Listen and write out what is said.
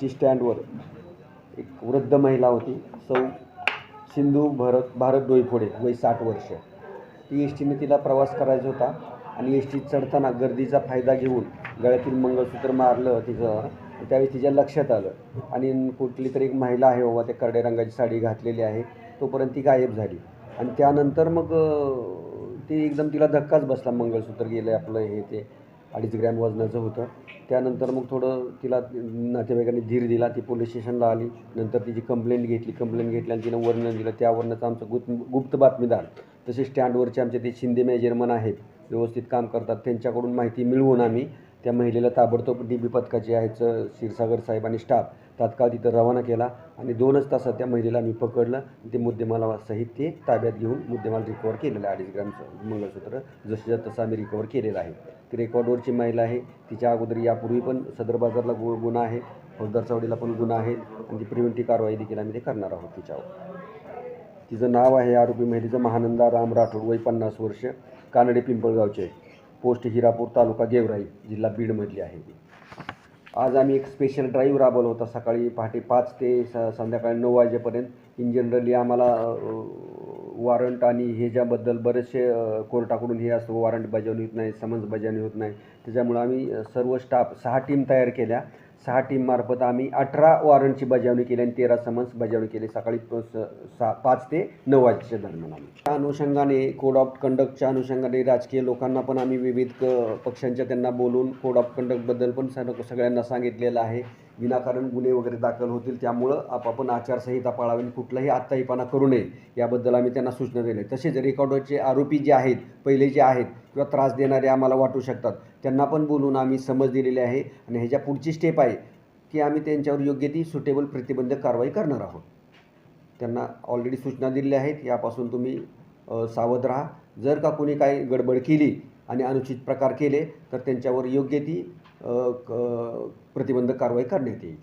T स्टँडवर एक वृद्ध महिला होती. सौ सिंधू भरत भारत डोईफोडे वय साठ वर्ष. ती एस टीने तिला प्रवास करायचा होता आणि एस टीत चढताना गर्दीचा फायदा घेऊन गळ्यातील मंगळसूत्र मारलं तिचं. त्यावेळी तिच्या लक्षात आलं. आणि कुठली तरी एक महिला आहे बाबा त्या करड्या रंगाची साडी घातलेली आहे. तोपर्यंत ती गायब झाली. आणि त्यानंतर मग ती एकदम तिला धक्काच बसला. मंगळसूत्र गेलं आपलं हे ते. अडीच ग्रॅम वजनाचं होतं. त्यानंतर मग थोडं तिला नातेवाईकांनी धीर दिला ती पोलीस स्टेशनला आली. नंतर तिची कंप्लेंट घेतली कंप्लेंट घेतली आणि तिनं वर्णन दिलं. त्या वर्णनाचं आमचं गुप्त गुप्त बातमीदार. तसे स्टँडवरचे आमचे ते शिंदे मेजरमन आहेत व्यवस्थित काम करतात. त्यांच्याकडून माहिती मिळवून आम्ही त्या महिलेला ताबडतोब डी बी पथकाचे आहेत क्षीरसागर साहेब आणि स्टाफ तात्काळ तिथं रवाना केला आणि दोनच तासात त्या महिलेला मी पकडलं. आणि ते मुद्देमाला सहित ते ताब्यात घेऊन मुद्देमाल रिकवर केलेलं आहे. अडीच ग्रामचं मंगळसूत्र जसं तसं आम्ही रिकवर केलेलं आहे. ती रेकॉर्डवरची महिला आहे. तिच्या अगोदर यापूर्वी पण सदर बाजारला गु गुन्हा आहे. फौजदार चावडीला पण गुन्हा आहे. आणि ती प्रिव्हेंटिव्ह कारवाई देखील आम्ही ते करणार आहोत तिच्यावर. तिचं नाव आहे आरोपी महिलेचं महानंदा राम राठोड वय पन्नास वर्ष कानडे पिंपळगावचे. पोस्ट हिरापूर तालुका गेवराई जिल्हा बीडमधली आहे ती. आज आम्ही एक स्पेशल ड्राईव्ह राबवला होता. सकाळी पहाटे पाच ते स संध्याकाळी नऊ वाजेपर्यंत इन जनरली आम्हाला वॉरंट आणि ह्याच्याबद्दल बरेचसे कोर्टाकडून हे असतं वॉरंट बजावणी होत नाही समन्स बजावणी होत नाही. त्याच्यामुळं आम्ही सर्व स्टाफ सहा टीम तयार केल्या. सहा टीममार्फत आम्ही अठरा वॉरंटची बजावणी केली आणि तेरा समन्स बजावणी केली. सकाळी स- सा पाच ते नऊ वाजेच्या दरम्यान आम्ही. त्या अनुषंगाने कोड ऑफ कंडक्टच्या अनुषंगाने राजकीय लोकांना पण आम्ही विविध क पक्षांच्या त्यांना बोलून कोड ऑफ कंडक्टबद्दल पण सगळ्यांना सांगितलेलं आहे. विनाकारण गुन्हे वगैरे दाखल होतील त्यामुळं आपापण आचारसंहिता पाळावी आणि कुठलाही आत्ताहीपणा करू नये याबद्दल आम्ही त्यांना सूचना दिल्या तसेच रेकॉर्डरचे आरोपी जे आहेत पहिले जे आहेत किंवा त्रास देणारे आम्हाला वाटू शकतात त्यांना पण बोलून आम्ही समज दिलेली आहे. आणि ह्याच्या पुढची स्टेप आहे की आम्ही त्यांच्यावर योग्य ती सुटेबल प्रतिबंधक कारवाई करणार आहोत. त्यांना ऑलरेडी सूचना दिलेल्या आहेत यापासून तुम्ही सावध राहा. जर का कोणी काही गडबड केली आणि अनुचित प्रकार केले तर त्यांच्यावर योग्य ती क- प्रतिबंधक कारवाई करण्यात येईल.